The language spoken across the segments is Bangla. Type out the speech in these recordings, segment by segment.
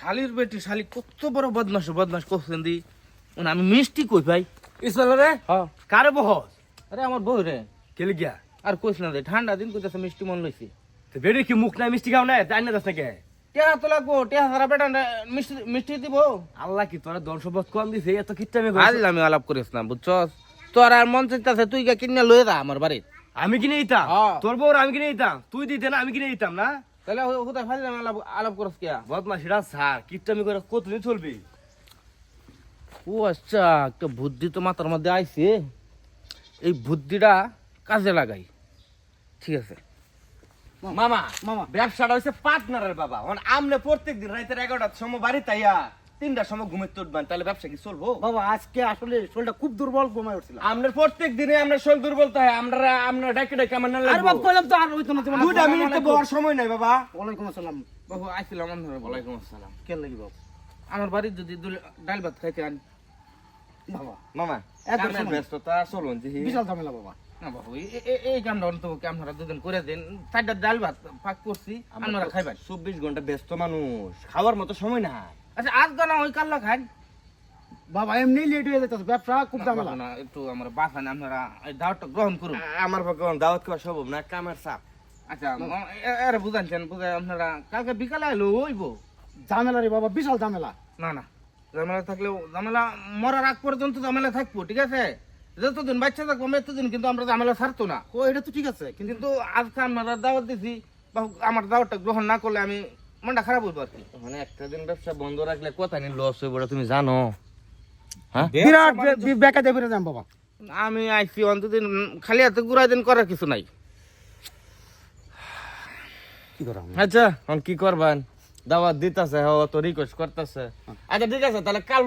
শালির বেটি শালি কত বড় বদমাস বদমাস করছেন দি। আমি মিষ্টি কই ভাই? ইসমাইল রে? হ্যাঁ। কারে বহস? আরে আমার বউ রে। কেলে গিয়া? আর কইস না রে ঠান্ডা দিন কইতাছে মিষ্টি মন লইছি। তো বেড়ে কি মুখ নাই মিষ্টি খাও না তাই না দাস কে। টেহা তো লাগবো টেহা সারা বেটা মিষ্টি মিষ্টি দিব। আল্লাহ কি তোরা বছর কম দিছে এত কিচ্ছামি আজ আমি আলাপ করিস না বুঝছস? তোর আর মন চিন্তাছে তুই কিনে লয়ে যা আমার বাড়িতে। আমি কিনে দিতাম? হ্যাঁ। তোর বউর আমি কিনে দিতাম? তুই দিতে না আমি কিনে দিতাম না? তাহলে কোথায় ফাইলাম আলাপ আলাপ করস কিয়া? সার করে কতদিন চলবি? ও আচ্ছা একটা বুদ্ধি তো মাথার মধ্যে আইছে। এই বুদ্ধিটা কাজে লাগাই। ঠিক আছে। মামা মামা। ব্যবসাটা হচ্ছে পার্টনারের বাবা। মানে আমনে প্রত্যেকদিন রাইতের রাতের এগারোটার সময় বাড়ি তাইয়া তিনটার সময় ঘুমে তুটবেন তাহলে ব্যবসা কি চলবো? বাবা আজকে আসলে শরীরটা খুব দুর্বল ঘুমায় উঠছিলাম আপনার প্রত্যেক দিনে আমরা শরীর দুর্বল তাই আমরা আমরা ডাকে ডাকে আমার না আরে লাগবো বাবা কইলাম তো আর হইতো না তোমার দুটা মিনিট তো বলার সময় নাই বাবা। ওয়ালাইকুম আসসালাম। বাবু আইছিলাম আপনার ওয়ালাইকুম আসসালাম। কেন লাগি বাবা আমার বাড়ির যদি ডাল ভাত খাইতে আন। বাবা। মামা এত ব্যস্ততা চলুন জি বিশাল ঝামেলা বাবা। না বাবু এই- এই- এই কামটা অন্তত কি আপনারা দুদিন করে দিন। চারটা ডাল ভাত পাক করছি আপনারা খাইবেন। চব্বিশ ঘণ্টা ব্যস্ত মানুষ খাওয়ার মতো সময় নাই। আচ্ছা আজ গানা ওই কাল্লা খান বাবা এমনি লেট হয়ে যাইতেছে ব্যবসা খুব ঝামেলা। না একটু আমার বাসান আপনারা এই দাওয়াতটা গ্রহণ করুন। আমার পক্ষে দাওয়াত করা সম্ভব না কামের চাপ। আচ্ছা এর বুঝাচ্ছেন বুঝাই আপনারা কালকে বিকালে এলো ওইব? ঝামেলা রে বাবা বিশাল ঝামেলা। না না ঝামেলা থাকলেও ঝামেলা মরার আগ পর্যন্ত ঝামেলা থাকব ঠিক আছে? যতদিন বাচ্চা থাকব আমি এতদিন কিন্তু আমরা ঝামেলা ছাড়তো না। ও এটা তো ঠিক আছে কিন্তু কিন্তু আজকে আপনারা দাওয়াত দিছি বা আমার দাওয়াতটা গ্রহণ না করলে আমি মনটা খারাপ হইব আর কি। মানে একটা দিন ব্যবসা বন্ধ রাখলে কথা নিয়ে লস হয়ে পড়ে তুমি জানো। হ্যাঁ? বিরাট বেকা দেবে যাম বাবা। আমি আইসি অন্তদিন খালি হাতে ঘুরাই দিন করার কিছু নাই। কি করা আচ্ছা এখন কি করবেন? দাওয়াত দিতেছে ও তো রিকোয়েস্ট করতেছে। আচ্ছা ঠিক আছে তাহলে কাল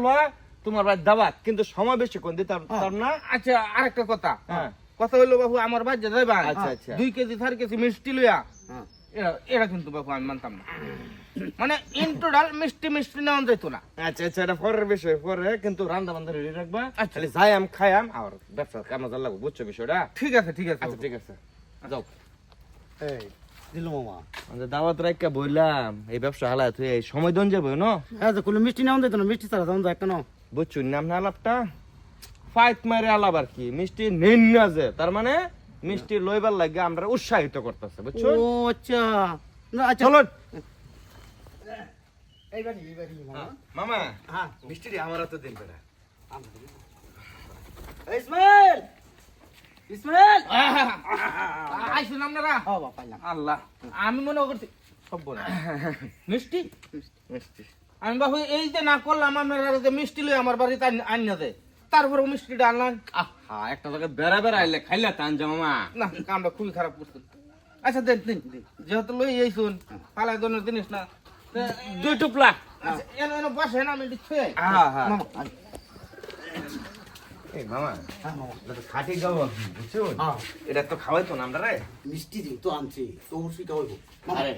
তোমার ভাই দাওয়াত কিন্তু সময় বেশি কোন দিতাম না? আচ্ছা আরেকটা কথা। হ্যাঁ। কথা হইল বাবু আমার বাচ্চা যাইবা আচ্ছা, আচ্ছা। দুই কেজি চার কেজি মিষ্টি লইয়া এরা এরা কিন্তু বাবু আমি মানতাম না। মানে ইন্টোডাল মিষ্টি মিষ্টি নেওয়া যেত না। আচ্ছা আচ্ছা এটা পরের বিষয় পরে কিন্তু রান্না বান্ধা রেডি রাখবা। আচ্ছা। খালি যাই আম খাই আম আর ব্যবসা কামে যা লাগবো বুঝছ বিষয়টা? ঠিক আছে ঠিক আছে আচ্ছা ঠিক আছে। যাও। এই দিল মামা। আচ্ছা দাওয়াত রাখা বললাম এই ব্যবসা হালা তুই এই সময় দন যাব না? হ্যাঁ কোনো মিষ্টি নেওয়া যেত না মিষ্টি ছাড়া যাওয়া যায় কেন? বুঝছ নাম না আলাপটা? ফাইট মারে আলাপ আর কি মিষ্টি নেন না যে তার মানে মিষ্টি লইবার লাগে আমরা উৎসাহিত করতেছে বুঝছ? ও আচ্ছা। না আচ্ছা। চলো এইবারই এইবারই মামা মামা হ্যাঁ। মিষ্টি আমার তো দিন পেরা ইসমাইল! ইসমাইল! আইসুন আপনারা। বাবা আল্লাহ। আমি মনে করছি সব বলে। মিষ্টি? মিষ্টি। আমি বাবু এই যে না করলাম আপনারা যে মিষ্টি লই আমার বাড়িতে আনিয়া দেয় তারপরে মিষ্টিটা আনলাম হ্যাঁ একটা জায়গায় বেড়া বেড়া আইলে খাইলে যা মামা। না কামটা খুবই খারাপ করছেন আচ্ছা দেন দিন। যেহেতু লই এই শুন পালাই জিনিস না। দুই টুপলা। আচ্ছা, এনো এনো বসে না আমি দিচ্ছে হ্যাঁ হ্যাঁ এই মামা হ্যাঁ মামা। এটা তো খাঁটি বুঝছ? হ্যাঁ। এটা তো খাওয়াই তো না আমরা রে? মিষ্টি দিন তো আনছি তো অবশ্যই খাওয়াইব আরে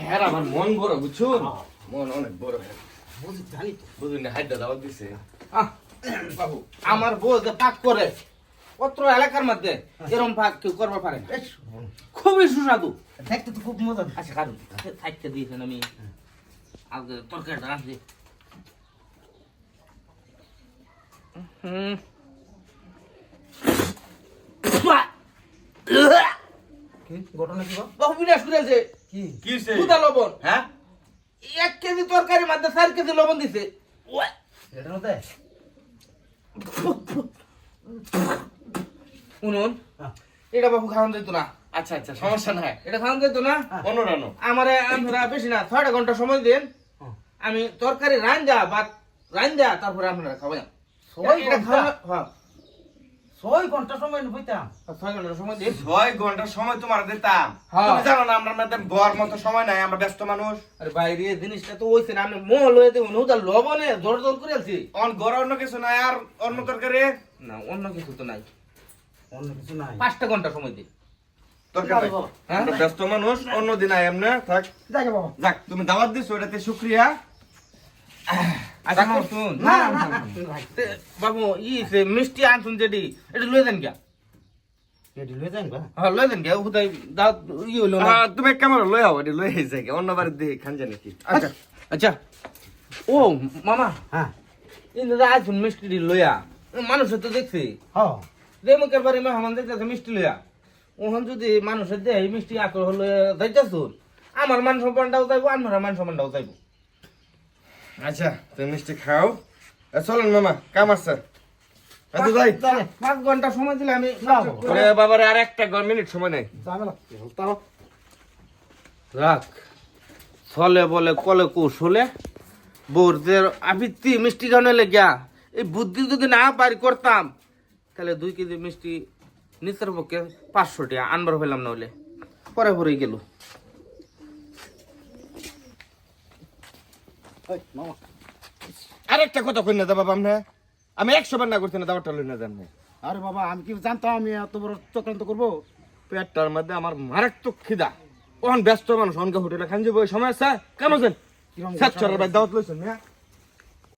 হ্যাঁ আমার মন বড় বুঝছ? মন অনেক বড়। হ্যাঁ বুঝি জানি তো। বুঝুন না হাইডা দাওয়াত দিছে। আহ, বাবু আমার বউ যে পাক করে অত্র এলাকার মধ্যে এরম পাক কেউ করবার পারে না। বেশ খুবই সুস্বাদু। দেখতে তো খুব মজা আচ্ছা কারণ থাকতে দিয়েছেন আমি। আগে তরকারিটা রাখছি কি? ঘটনা কি বাবা বিনাশ করেছে কি? কি লবণ। হ্যাঁ? এক কেজি তরকারির মধ্যে চার কেজি লবণ দিছে। হ্যাঁ। এটা বাবু খাওয়ান যেত না। আচ্ছা আচ্ছা সমস্যা নাই। এটা খাওয়ান যেত না? অনুরানো আমারে আপনারা বেশি না ছয়টা ঘণ্টা সময় দেন। হ্যাঁ। আমি তরকারি রান্দা বা রান্দা তারপরে আপনারা খাওয়াই এটা খাওয়া হ্যাঁ। ছয় ঘণ্টা সময় বইতাম। ছয় ঘণ্টা সময় দিন ছয় ঘণ্টার সময় তোমার দিতাম। হ্যাঁ। তুমি জানো না আমরা মধ্যে বর মতো সময় নাই আমরা ব্যস্ত মানুষ। আরে বাইরে জিনিসটা তো হইছে না আপনি মোহ লয়ে দেবেন ওটা লবণে জোর জোর করে আছি অন ঘরে অন্য কিছু নাই আর অন্য তরকারি? না অন্য কিছু তো নাই। অন্য কিছু নাই। পাঁচটা ঘণ্টা সময় দিন তরকারি নাই। ব্যস্ত মানুষ অন্য দিন আই এমনি থাক। বাবা। যাক তুমি দাওয়াত দিছো এটাতে শুক্রিয়া। আচ্ছা বাবু ই মিষ্টি আনছুন যেটি এটা লয়ে দেন গিয়া। হ্যাঁ লয়ে তুমি এক ক্যামেরা লই এটি লই যাই অন্য বাড়ি দেখি খান জানি কি আচ্ছা আচ্ছা। ও মামা হ্যাঁ। আসুন মিষ্টি লইয়া মানুষের তো দেখছি। হ্যাঁ রেমুকের বাড়ি মেহমান দেখতেছে মিষ্টি লইয়া ওখান যদি মানুষের দেয় মিষ্টি আকর হলে যাইতেছুন আমার মান সম্মানটাও যাইবো আমার মান সম্মানটাও যাইবো আচ্ছা তুমি মিষ্টি খাও। চলেন মামা কাম আছে। পাঁচ ঘণ্টা সময় দিলে আমি। বাবারে আর একটা গ- মিনিট সময় নেই। তাও। রাখ। বলে কলে কৌশলে বৌরদের আবৃত্তি মিষ্টি খাওয়ানো এই বুদ্ধি যদি না বাড়ি করতাম তাহলে দুই কেজি মিষ্টি নিচের পক্ষে পাঁচশো টাকা আনবার হইলাম না হলে। পরে পরে গেল ওই মামা আরেকটা কথা কই না দা বাবা আমনে। আমি একশো বার না করছি না দাবারটা লই না জান আরে বাবা আমি কি জানতাম আমি এত বড় চক্রান্ত করব? পেটটার মধ্যে আমার মারাত্মক খিদা। ওখান ব্যস্ত মানুষ অনকে হোটেলে খান যাব সময় আছে? কেমন আছেন? সাত চরের ভাই দাওয়াত লইছেন না